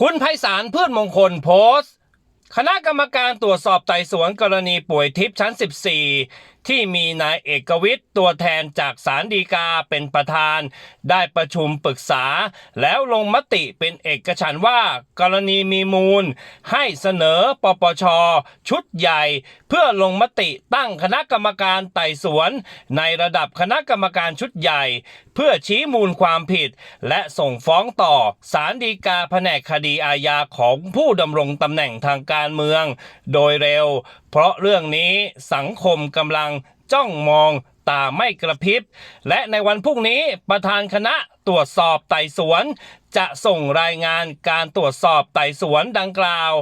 คุณไพศาลพืชมงคลโพสต์ คณะกรรมการตรวจสอบไต่สวนกรณีป่วยทิพย์ชั้น 14 ที่มีนายเอกวิทย์ตัวแทนจากสารดีกาเป็นประธาน ได้ประชุมปรึกษา แล้วลงมติเป็นเอกฉันว่ากรณีมีมูล ให้เสนอปปช ชุดใหญ่ เพื่อลงมติตั้งคณะกรรมการไต่สวน ในระดับคณะกรรมการชุดใหญ่ เพื่อชี้มูลความผิด และส่งฟ้องต่อศาลฎีกาแผนกคดีอาญาของผู้ดำรงตำแหน่งทางการเมือง โดยเร็ว เพราะเรื่องนี้สังคมกำลัง จ้องมองตาไม่กระพริบ และในวันพรุ่งนี้ประธานคณะตรวจสอบไต่สวน จะส่งรายงานการตรวจสอบไต่สวนดังกล่าว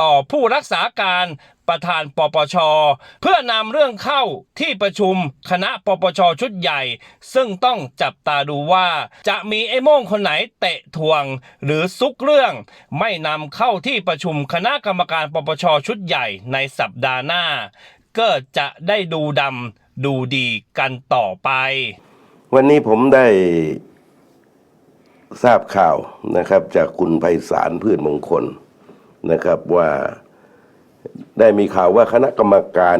ต่อผู้รักษาการประธานปปช เพื่อนำเรื่องเข้าที่ประชุมคณะปปชชุดใหญ่ ซึ่งต้องจับตาดูว่า จะมีไอ้โม่งคนไหนเตะทวง หรือซุกเรื่อง ไม่นำเข้าที่ประชุมคณะกรรมการปปชชุดใหญ่ในสัปดาห์หน้า ก็จะได้ดูดำดูดีกันต่อไป วันนี้ผมได้ทราบข่าวนะครับ จากคุณไพศาลพืชมงคลนะครับว่าได้มีข่าวว่าคณะกรรมการ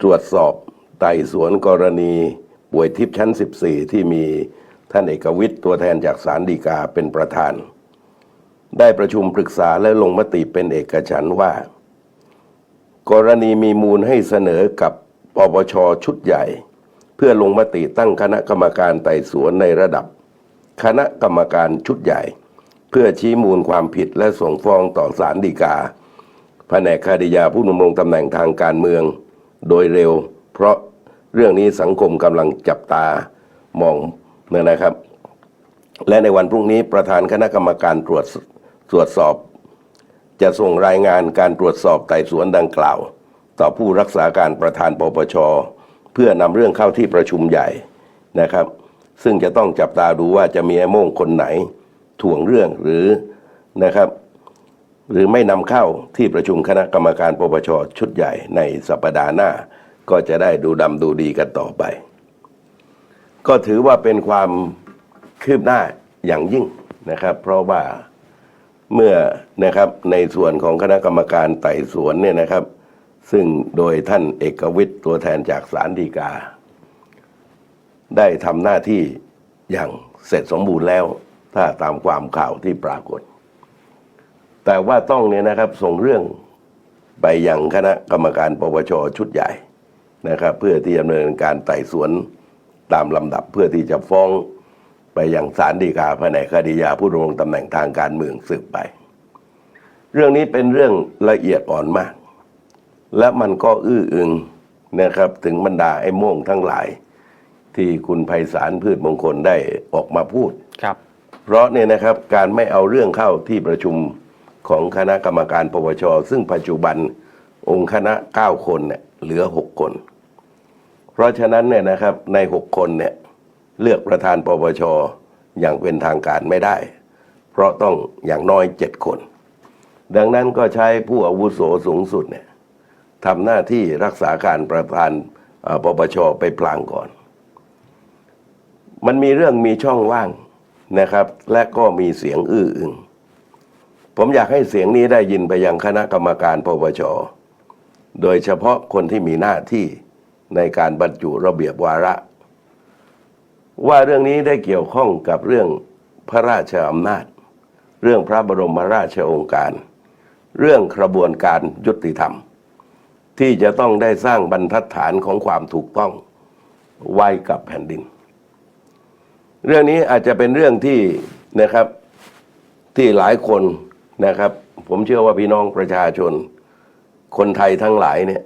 ตรวจสอบไต่สวนกรณีป่วยทิพย์ชั้น 14 ที่มีท่านเอกวิทย์ตัวแทนจากสารดีกาเป็นประธาน ได้ประชุมปรึกษาและลงมติเป็นเอกฉันว่า กรณีมีมูลให้เสนอกับปปชชุดใหญ่ เพื่อลงมติตั้งคณะกรรมการไต่สวนในระดับ คณะกรรมการชุดใหญ่ เพื่อชี้มูลความผิดและส่งฟ้องต่อศาลฎีกาแผนกคดียาผู้ดำรงตำแหน่งทางการเมือง โดยเร็ว เพราะเรื่องนี้สังคมกำลังจับตามองเนี่ยนะครับ และในวันพรุ่งนี้ประธานคณะกรรมการตรวจตรวจสอบ จะส่งรายงานการตรวจสอบไต่สวนดังกล่าว ต่อผู้รักษาการประธานปปช เพื่อนำเรื่องเข้าที่ประชุมใหญ่นะครับ ซึ่งจะต้องจับตาดูว่าจะมีไอ้โม่งคนไหนถ่วงเรื่องหรือนะครับ หรือไม่นำเข้าที่ประชุมคณะกรรมการปปชชุดใหญ่ในสัปดาห์หน้า ก็จะได้ดูดำดูดีกันต่อไป ก็ถือว่าเป็นความคืบหน้าอย่างยิ่งนะครับ เพราะว่า เมื่อนะครับในส่วนของคณะกรรมการไต่สวนเนี่ยนะครับ ซึ่งโดยท่านเอกวิทย์ตัวแทนจากศาลฎีกา ได้ทำหน้าที่อย่างเสร็จสมบูรณ์แล้ว ถ้าตามความข่าวที่ปรากฏ แต่ว่าต้องเนี่ยนะครับส่งเรื่องไปยังคณะกรรมการปปชชุดใหญ่นะครับ เพื่อที่จะดำเนินการไต่สวนตามลำดับเพื่อที่จะฟ้อง ไปยังศาลฎีกาแผนกคดียาผู้ดำรงตำแหน่งทางการเมืองสืบไป เรื่องนี้เป็นเรื่องละเอียดอ่อนมาก และมันก็อื้ออึงนะครับถึงบรรดาไอ้โม่งทั้งหลาย ที่คุณไพศาลพืชมงคลได้ออกมาพูดครับ เพราะเนี่ยนะครับการไม่เอาเรื่องเข้าที่ประชุมของคณะกรรมการปปชซึ่งปัจจุบันองค์คณะ 9 คนเนี่ยเหลือ 6 คน เพราะฉะนั้นเนี่ยนะครับใน 6 คนเนี่ย เลือกประธานปปชอย่างเป็นทางการไม่ได้ เพราะต้องอย่างน้อย7คน ดังนั้นก็ใช้ผู้อาวุโสสูงสุดเนี่ยทำหน้าที่รักษาการประธานปปชไปพลางก่อน มันมีเรื่องมีช่องว่างนะครับ และก็มีเสียงอื้ออึงผมอยากให้เสียงนี้ได้ยินไปยังคณะกรรมการปปชโดยเฉพาะคนที่มีหน้าที่ในการบรรจุระเบียบวาระ ว่าเรื่องนี้ได้เกี่ยวข้องกับเรื่องพระราชอำนาจ เรื่องพระบรมราชโองการ เรื่องกระบวนการยุติธรรม ที่จะต้องได้สร้างบรรทัดฐานของความถูกต้องไว้กับแผ่นดิน เรื่องนี้อาจจะเป็นเรื่องที่นะครับที่หลายคนนะครับ ผมเชื่อว่าพี่น้องประชาชน คนไทยทั้งหลายเนี่ย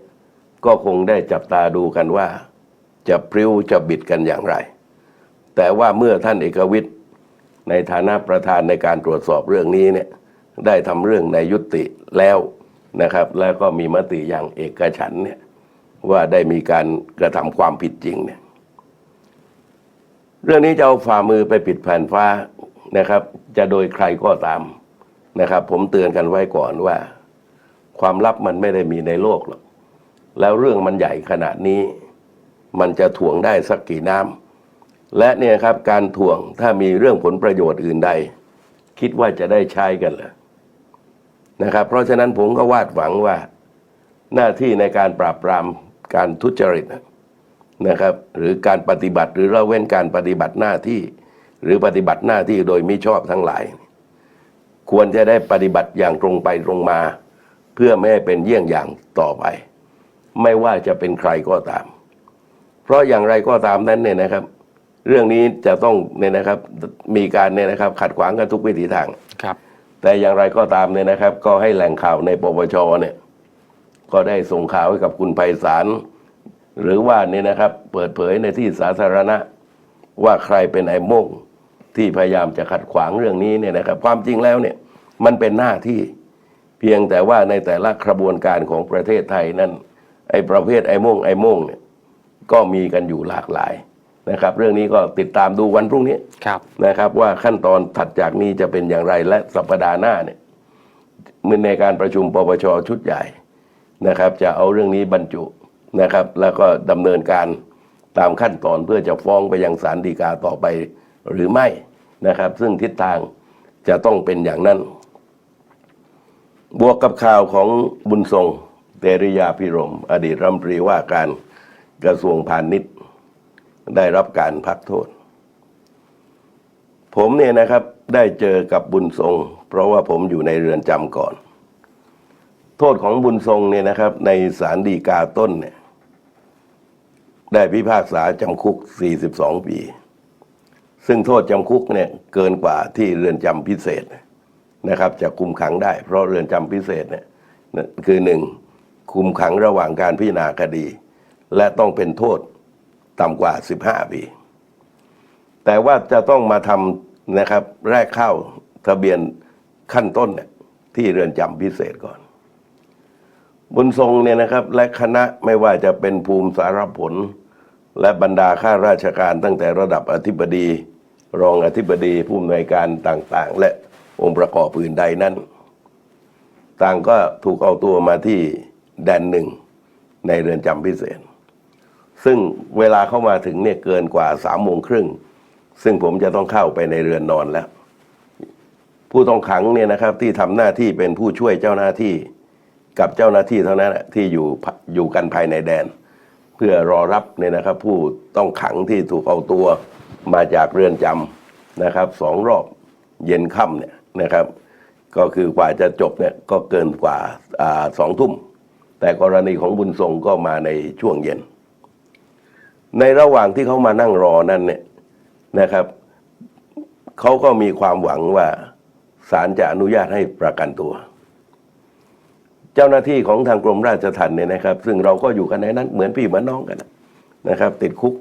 ก็คงได้จับตาดูกันว่า จะพริ้วจะบิดกันอย่างไร แต่ว่าเมื่อท่านเอกวิทย์ในฐานะประธานในการตรวจสอบเรื่องนี้เนี่ยได้ทำเรื่องในยุติแล้วนะครับ แล้วก็มีมติอย่างเอกฉันเนี่ยว่าได้มีการกระทำความผิดจริงเนี่ยเรื่องนี้จะเอาฝ่ามือไปปิดแผ่นฟ้านะครับ จะโดยใครก็ตามนะครับ ผมเตือนกันไว้ก่อนว่า ความลับมันไม่ได้มีในโลกหรอกแล้วเรื่องมันใหญ่ขนาดนี้ มันจะถ่วงได้สักกี่น้ำ และเนี่ยครับการถ่วงถ้ามีเรื่องผลประโยชน์อื่นใด คิดว่าจะได้ใช้กันเหรอนะครับ เพราะฉะนั้นผมก็วาดหวังว่า หน้าที่ในการปราบปรามการทุจริตนะครับ หรือการปฏิบัติหรือละเว้นการปฏิบัติหน้าที่ หรือปฏิบัติหน้าที่โดยมิชอบทั้งหลาย ควรจะได้ปฏิบัติอย่างตรงไปตรงมา เพื่อไม่ให้เป็นเยี่ยงอย่างต่อไป ไม่ว่าจะเป็นใครก็ตาม เพราะอย่างไรก็ตามนั้นเนี่ยนะครับ เรื่องนี้จะต้องเนี่ยนะครับมีการเนี่ยนะครับขัดขวางกันทุกวิถีทาง ครับ แต่อย่างไรก็ตามเนี่ยนะครับ ก็ให้แหล่งข่าวในปปชเนี่ยก็ได้ส่งข่าวให้กับคุณไพศาลหรือว่าเนี่ยนะครับ เปิดเผยในที่สาธารณะ ว่าใครเป็นไอ้โม่งที่พยายามจะขัดขวางเรื่องนี้เนี่ยนะครับ ความจริงแล้วเนี่ยมันเป็นหน้าที่เพียงแต่ว่าในแต่ละกระบวนการของประเทศไทยนั้นไอ้ประเภทไอ้โม่งไอ้โม่งเนี่ยก็มีกันอยู่หลากหลาย นะครับ เรื่องนี้ก็ติดตามดูวันพรุ่งนี้ครับนะครับ ว่าขั้นตอนถัดจากนี้จะเป็นอย่างไรและสัปดาห์หน้าเนี่ยมือในการประชุมปปชชุดใหญ่นะครับ จะเอาเรื่องนี้บรรจุนะครับ แล้วก็ดำเนินการตามขั้นตอนเพื่อจะฟ้องไปยังศาลฎีกาต่อไปหรือไม่นะครับ ซึ่งทิศทางจะต้องเป็นอย่างนั้น บวกกับข่าวของบุญทรงเตริยาพิรม อดีตรัฐมนตรีว่าการกระทรวงพาณิชย์ ได้รับการพักโทษ ผมเนี่ยนะครับได้เจอกับบุญทรง เพราะว่าผมอยู่ในเรือนจำก่อน โทษของบุญทรงเนี่ยนะครับ ในศาลฎีกาต้นเนี่ยได้พิพากษาจำคุก 42 ปี ซึ่งโทษจำคุกเนี่ยเกินกว่าที่เรือนจำพิเศษนะครับ จะคุมขังได้ เพราะเรือนจำพิเศษเนี่ยคือหนึ่งคุมขังระหว่างการพิจารณาคดี และต้องเป็นโทษ ต่ำกว่า 15 ปี แต่ว่าจะต้องมาทำนะครับ แรกเข้าทะเบียนขั้นต้นเนี่ยที่เรือนจำพิเศษก่อน บุญทรงเนี่ยนะครับ และคณะไม่ว่าจะเป็นภูมิสารผล และบรรดาข้าราชการตั้งแต่ระดับอธิบดี รองอธิบดีผู้อำนวยการต่างๆ และองค์ประกอบอื่นใดนั้น ต่างก็ถูกเอาตัวมาที่แดนหนึ่งในเรือนจำพิเศษ ซึ่งเวลาเข้ามาถึงเนี่ยเกินกว่าสามโมงครึ่ง ซึ่งผมจะต้องเข้าไปในเรือนนอนแล้ว ผู้ต้องขังเนี่ยนะครับที่ทำหน้าที่เป็นผู้ช่วยเจ้าหน้าที่กับเจ้าหน้าที่เท่านั้นน่ะที่อยู่อยู่กันภายในแดน เพื่อรอรับเนี่ยนะครับ ผู้ต้องขังที่ถูกเอาตัวมาจากเรือนจำนะครับสองรอบเย็นค่ำเนี่ยนะครับ ก็คือกว่าจะจบเนี่ยก็เกินกว่าสองทุ่ม แต่กรณีของบุญทรงก็มาในช่วงเย็น ในระหว่างที่เขามานั่งรอนั่นเนี่ยนะครับเขาก็มีความหวังว่าศาลจะอนุญาตให้ประกันตัว เจ้าหน้าที่ของทางกรมราชทัณฑ์เนี่ยนะครับ ซึ่งเราก็อยู่กันในนั้นเหมือนพี่เหมือนน้องกันนะครับ ติดคุก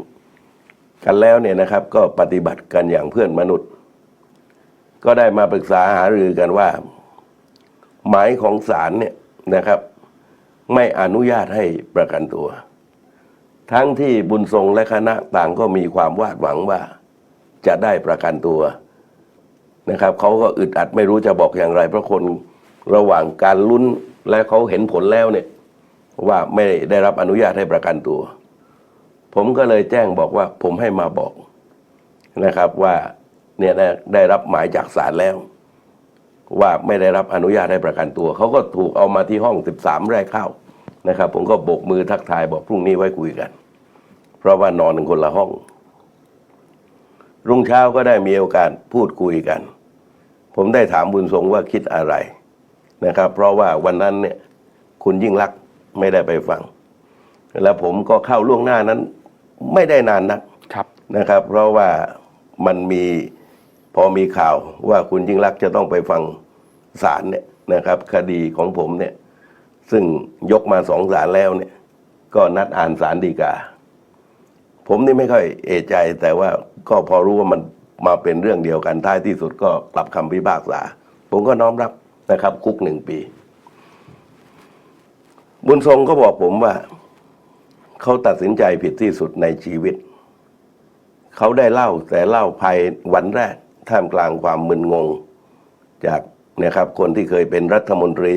กันแล้วเนี่ยนะครับ ก็ปฏิบัติกันอย่างเพื่อนมนุษย์ ก็ได้มาปรึกษาหารือกันว่า หมายของศาลเนี่ยนะครับ ไม่อนุญาตให้ประกันตัว ทั้งที่บุญทรงและคณะต่างก็มีความวาดหวังว่าจะได้ประกันตัวนะครับเขาก็อึดอัดไม่รู้จะบอกอย่างไร เพราะคนระหว่างการลุ้นและเขาเห็นผลแล้วเนี่ยว่าไม่ได้รับอนุญาตให้ประกันตัว ผมก็เลยแจ้งบอกว่าผมให้มาบอกนะครับว่าเนี่ยได้ได้รับหมายจากศาลแล้ว ว่าไม่ได้รับอนุญาตให้ประกันตัว เขาก็ถูกเอามาที่ห้อง 13 แรกเข้านะครับ ผมก็โบกมือทักทายบอกพรุ่งนี้ไว้คุยกัน เพราะว่านอนกันคนละห้อง รุ่งเช้าก็ได้มีโอกาสพูดคุยกัน ผมได้ถามบุญทรงว่าคิดอะไรนะครับ เพราะว่าวันนั้นเนี่ยคุณยิ่งรักษณ์ไม่ได้ไปฟัง แล้วผมก็เข้าล่วงหน้านั้น ไม่ได้นานนักครับนะครับ เพราะว่ามันมีพอมีข่าวว่าคุณยิ่งรักษณ์จะต้องไปฟังศาลเนี่ยนะครับ คดีของผมเนี่ย ซึ่งยกมาสองศาลแล้วเนี่ย ก็นัดอ่านศาลฎีกา ผมนี่ไม่ค่อยเอะใจ แต่ว่าก็พอรู้ว่ามันมาเป็นเรื่องเดียวกันท้ายที่สุดก็กลับคำพิพากษา ผมก็น้อมรับนะครับ คุกหนึ่งปี บุญทรงก็บอกผมว่า เขาตัดสินใจผิดที่สุดในชีวิต เขาได้เล่าแต่เล่าภายวันแรก ท่ามกลางความมึนงง จากนะครับ คนที่เคยเป็นรัฐมนตรี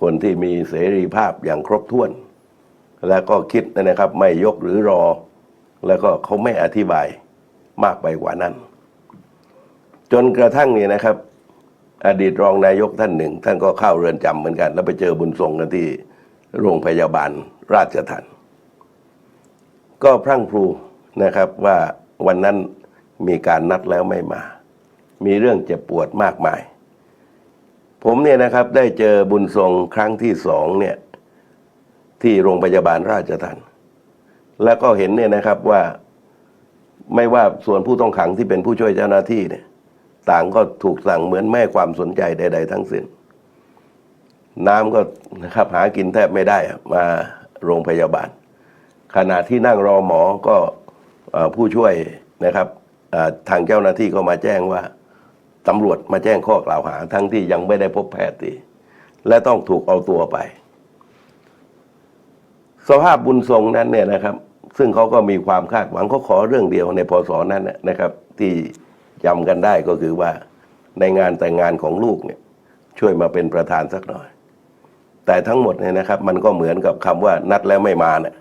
คนที่มีเสรีภาพอย่างครบถ้วน แล้วก็คิดนะครับ ไม่ยกหรือรอ แล้วก็เขาไม่อธิบายมากไปกว่านั้น จนกระทั่งเนี่ยนะครับ อดีตรองนายกท่านหนึ่ง ท่านก็เข้าเรือนจำเหมือนกัน แล้วไปเจอบุญทรงกันที่โรงพยาบาลราชทันก็พรั่งพรูนะครับว่าวันนั้นมีการนัดแล้วไม่มา มีเรื่องเจ็บปวดมากมาย ผมเนี่ยนะครับได้เจอบุญทรงครั้งที่สองเนี่ยที่โรงพยาบาลราชทัน แล้วก็เห็นเนี่ยนะครับว่าไม่ว่าส่วนผู้ต้องขังที่เป็นผู้ช่วยเจ้าหน้าที่เนี่ย ต่างก็ถูกสั่งเหมือนไม่ให้ความสนใจใด ๆ ทั้งสิ้น น้ำก็นะครับหากินแทบไม่ได้อะมาโรงพยาบาล ขณะที่นั่งรอหมอก็ผู้ช่วยนะครับทางเจ้าหน้าที่ก็มาแจ้งว่าตำรวจมาแจ้งข้อกล่าวหา ทั้งที่ยังไม่ได้พบแพทย์ดีและต้องถูกเอาตัวไป สภาพบุญทรงนั้นเนี่ยนะครับ ซึ่งเขาก็มีความคาดหวังเขาขอเรื่องเดียวในพศนั้นนะครับ ที่จำกันได้ก็คือว่าในงานแต่งงานของลูกเนี่ยช่วยมาเป็นประธานสักหน่อย แต่ทั้งหมดเนี่ยนะครับ มันก็เหมือนกับคำว่านัดแล้วไม่มาเนี่ย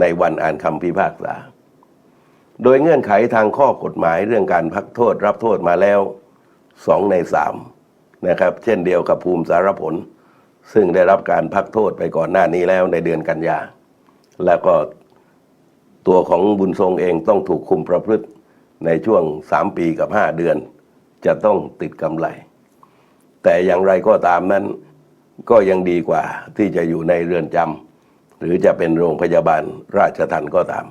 ในวันอ่านคำพิพากษา โดยเงื่อนไขทางข้อกฎหมายเรื่องการพักโทษรับโทษมาแล้วสองในสามนะครับ เช่นเดียวกับภูมิสารผล ซึ่งได้รับการพักโทษไปก่อนหน้านี้แล้วในเดือนกันยาแล้วก็ ตัวของบุญทรงเองต้องถูกคุมประพฤติในช่วงสามปีกับห้าเดือน จะต้องติดกำไร แต่อย่างไรก็ตามนั้น ก็ยังดีกว่าที่จะอยู่ในเรือนจำหรือจะเป็นโรงพยาบาลราชทันก็ตาม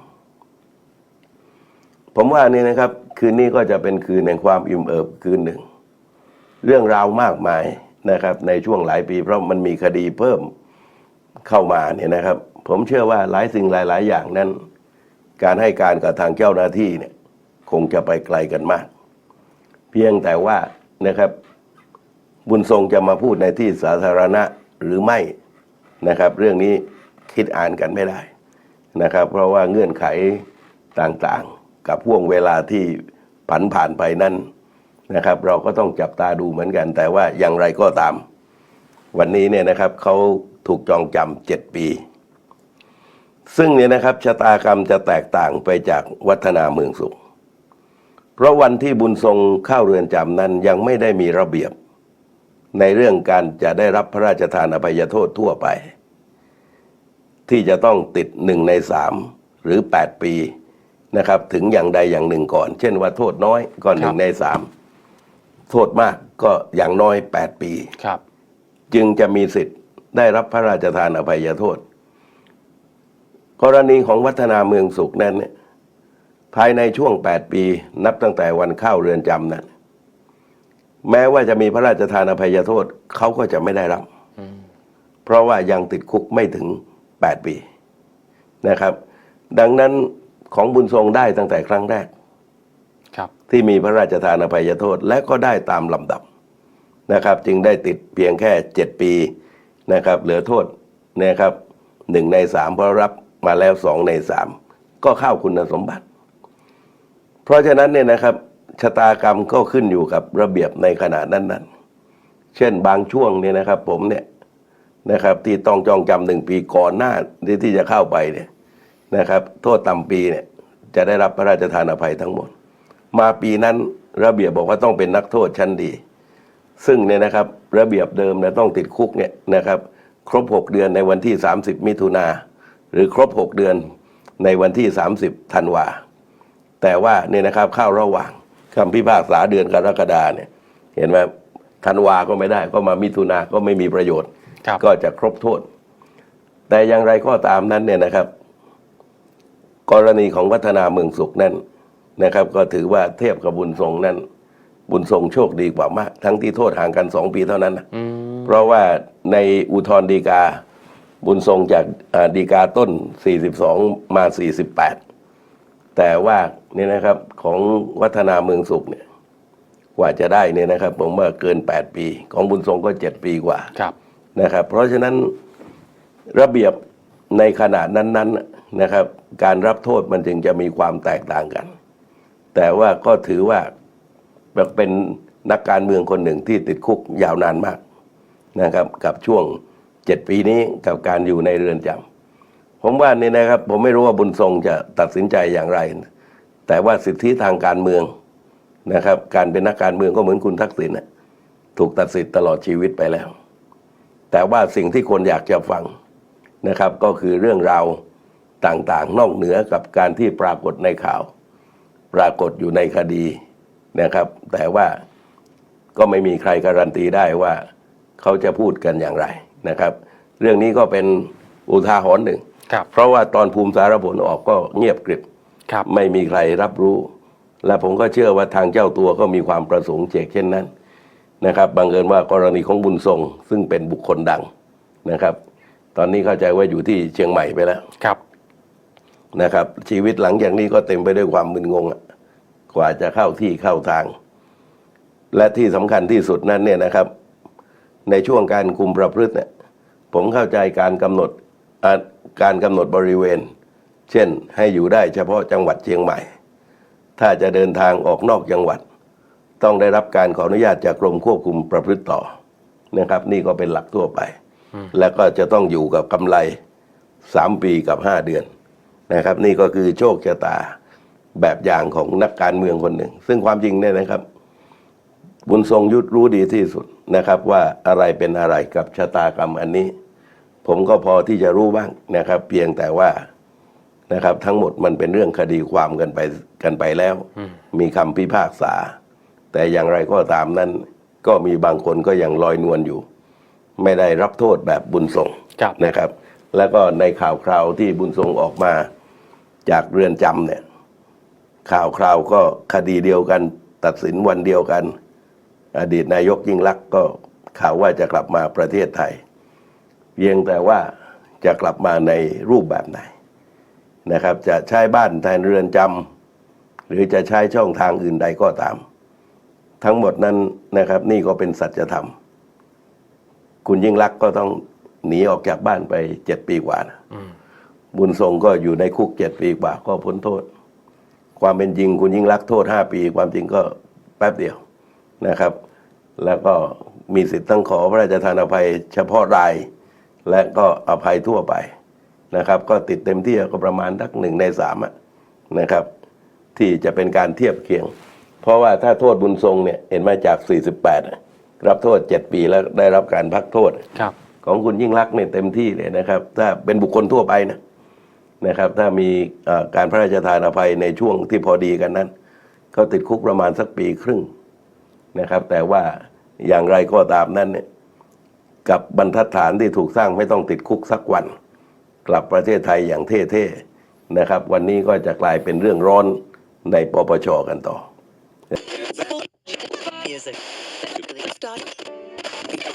ผมว่านี่นะครับ คืนนี้ก็จะเป็นคืนแห่งความอิ่มเอิบคืนหนึ่ง เรื่องราวมากมายนะครับ ในช่วงหลายปีเพราะมันมีคดีเพิ่มเข้ามาเนี่ยนะครับ ผมเชื่อว่าหลายสิ่งหลาย ๆ อย่างนั้น การให้การกับทางเจ้าหน้าที่เนี่ยคงจะไปไกลกันมาก เพียงแต่ว่านะครับ บุญทรงจะมาพูดในที่สาธารณะหรือไม่นะครับ เรื่องนี้คิดอ่านกันไม่ได้นะครับ เพราะว่าเงื่อนไขต่างๆ กับห่วงเวลาที่ผันผ่านไปนั้นนะครับ เราก็ต้องจับตาดูเหมือนกัน แต่ว่าอย่างไรก็ตาม วันนี้เนี่ยนะครับเขาถูกจองจำเจ็ดปี ซึ่งเนี่ยนะครับชะตากรรมจะแตกต่างไปจากวัฒนาเมืองสุข เพราะวันที่บุญทรงเข้าเรือนจำนั้นยังไม่ได้มีระเบียบ ในเรื่องการจะได้รับพระราชทานอภัยโทษทั่วไป ที่จะต้องติดหนึ่งในสามหรือแปดปีนะครับ ถึงอย่างใดอย่างหนึ่งก่อน เช่นว่าโทษน้อยก็หนึ่งในสามโทษมากก็อย่างน้อยแปดปี ครับ จึงจะมีสิทธิ์ได้รับพระราชทานอภัยโทษ กรณีของวัฒนาเมืองสุขนั้นเนี่ยภายในช่วง 8 ปีนับตั้งแต่วันเข้าเรือนจำนั้น แม้ว่าจะมีพระราชทานอภัยโทษเขาก็จะไม่ได้รับ เพราะว่ายังติดคุกไม่ถึง 8 ปีนะครับ ดังนั้นของบุญทรงได้ตั้งแต่ครั้งแรกครับที่มีพระราชทานอภัยโทษและก็ได้ตามลำดับนะครับ จึงได้ติดเพียงแค่เจ็ดปีนะครับ เหลือโทษนะครับหนึ่งในสามเพราะรับ มาแล้วสองในสามก็เข้าคุณสมบัติ เพราะฉะนั้นเนี่ยนะครับชะตากรรมก็ขึ้นอยู่กับระเบียบในขณะนั้นๆ เช่นบางช่วงเนี่ยนะครับ ผมเนี่ยนะครับที่ต้องจองจำหนึ่งปีก่อนหน้าที่ที่จะเข้าไปเนี่ยนะครับ โทษต่ำปีเนี่ยจะได้รับพระราชทานอภัยทั้งหมด มาปีนั้นระเบียบบอกว่าต้องเป็นนักโทษชั้นดี ซึ่งเนี่ยนะครับระเบียบเดิมเนี่ยต้องติดคุกเนี่ยนะครับ ครบ 6 เดือนในวันที่ 30 มิถุนา หรือครบ 6 เดือนในวันที่ 30ธันวา แต่ว่าเนี่ยนะครับเข้าระหว่างคำพิพากษาเดือนกรกฎาเนี่ย เห็นไหมธันวาก็ไม่ได้ก็มามิถุนาก็ไม่มีประโยชน์ครับก็จะครบโทษ แต่อย่างไรก็ตามนั้นเนี่ยนะครับ กรณีของวัฒนาเมืองสุขนั้นนะครับ ก็ถือว่าเทียบกับบุญทรงนั้นบุญทรงโชคดีกว่ามาก ทั้งที่โทษห่างกันสองปีเท่านั้นนะอืมเพราะว่าในอุทธรณ์ฎีกา บุญทรงจากอ่าฎีกาต้น 42 มา 48 แต่ว่าเนี่ยนะครับของวัฒนาเมืองสุขเนี่ยกว่าจะได้เนี่ยนะครับ ผมว่าเกิน 8 ปี ของบุญทรงก็ 7 ปีกว่าครับนะครับ เพราะฉะนั้นระเบียบในขณะนั้นๆนะครับ การรับโทษมันจึงจะมีความแตกต่างกัน แต่ว่าก็ถือว่าเป็นนักการเมืองคนหนึ่งที่ติดคุกยาวนานมากนะครับ กับช่วง เจ็ดปีนี้กับการอยู่ในเรือนจำผมว่านี่นะครับ ผมไม่รู้ว่าบุญทรงจะตัดสินใจอย่างไร แต่ว่าสิทธิทางการเมืองนะครับ การเป็นนักการเมืองก็เหมือนคุณทักษิณนะถูกตัดสิทธิ์ตลอดชีวิตไปแล้ว แต่ว่าสิ่งที่คนอยากจะฟังนะครับ ก็คือเรื่องราวต่างๆ นอกเหนือกับการที่ปรากฏในข่าว ปรากฏอยู่ในคดีนะครับ แต่ว่าก็ไม่มีใครการันตีได้ว่าเขาจะพูดกันอย่างไร นะครับ เรื่องนี้ก็เป็นอุทาหรณ์หนึ่ง ครับเพราะว่าตอนภูมิสารผลออกก็เงียบกริบ ครับ ไม่มีใครรับรู้ และผมก็เชื่อว่าทางเจ้าตัวก็มีความประสงค์เจกเช่นนั้นนะครับบังเอิญว่ากรณีของบุญทรงซึ่งเป็นบุคคลดังนะครับ ตอนนี้เข้าใจว่าอยู่ที่เชียงใหม่ไปแล้วครับ นะครับ ชีวิตหลังจากนี้ก็เต็มไปด้วยความมึนงงอะกว่าจะเข้าที่เข้าทาง และที่สำคัญที่สุดนั้นเนี่ยนะครับ ในช่วงการคุมประพฤติเนี่ย ผมเข้าใจการกำหนดอ่าการกำหนดบริเวณ เช่นให้อยู่ได้เฉพาะจังหวัดเชียงใหม่ ถ้าจะเดินทางออกนอกจังหวัด ต้องได้รับการขออนุญาตจากกรมควบคุมประพฤติต่อนะครับ นี่ก็เป็นหลักทั่วไป แล้วก็จะต้องอยู่กับกำไรสามปีกับห้าเดือนนะครับ นี่ก็คือโชคชะตาแบบอย่างของนักการเมืองคนหนึ่ง ซึ่งความจริงเนี่ยนะครับ บุญทรงยุทธรู้ดีที่สุดนะครับว่าอะไรเป็นอะไรกับชะตากรรมอันนี้ ผมก็พอที่จะรู้บ้างนะครับ เพียงแต่ว่านะครับ ทั้งหมดมันเป็นเรื่องคดีความกันไปกันไปแล้ว มีคำพิพากษา แต่อย่างไรก็ตามนั้น ก็มีบางคนก็ยังลอยนวลอยู่ ไม่ได้รับโทษแบบบุญทรงครับนะครับ แล้วก็ในข่าวคราวที่บุญทรงออกมาจากเรือนจำเนี่ย ข่าวคราวก็คดีเดียวกัน ตัดสินวันเดียวกัน อดีตนายกยิ่งลักษณ์ก็ข่าวว่าจะกลับมาประเทศไทย เพียงแต่ว่าจะกลับมาในรูปแบบไหนนะครับ จะใช้บ้านแทนเรือนจำหรือจะใช้ช่องทางอื่นใดก็ตาม ทั้งหมดนั้นนะครับ นี่ก็เป็นสัจธรรม คุณยิ่งลักก็ต้องหนีออกจากบ้านไปเจ็ดปีกว่านะบุญทรงก็อยู่ในคุกเจ็ดปีกว่าก็พ้นโทษ ความเป็นจริงคุณยิ่งรักโทษห้าปี ความจริงก็แป๊บเดียวนะครับ แล้วก็มีสิทธิ์ต้องขอพระราชทานอภัยเฉพาะราย และก็อภัยทั่วไปนะครับ ก็ติดเต็มที่ก็ประมาณทักหนึ่งในสามอะนะครับ ที่จะเป็นการเทียบเคียง เพราะว่าถ้าโทษบุญทรงเนี่ยเห็นมาจาก 48อะรับโทษ 7 ปีแล้วได้รับการพักโทษครับของคุณยิ่งรักษณ์เนี่ยเต็มที่เลยนะครับ ถ้าเป็นบุคคลทั่วไปนะนะครับ ถ้ามีเอ่อการพระราชทานอภัยในช่วงที่พอดีกันนั้นเขาติดคุกประมาณสักปีครึ่งนะครับ แต่ว่าอย่างไรก็ตามนั้นเนี่ย กับบรรทัดฐานที่ถูกสร้างไม่ต้องติดคุกสักวัน กลับประเทศไทยอย่างเท่ๆนะครับ วันนี้ก็จะกลายเป็นเรื่องร้อนในปปชกันต่อ Music. Start.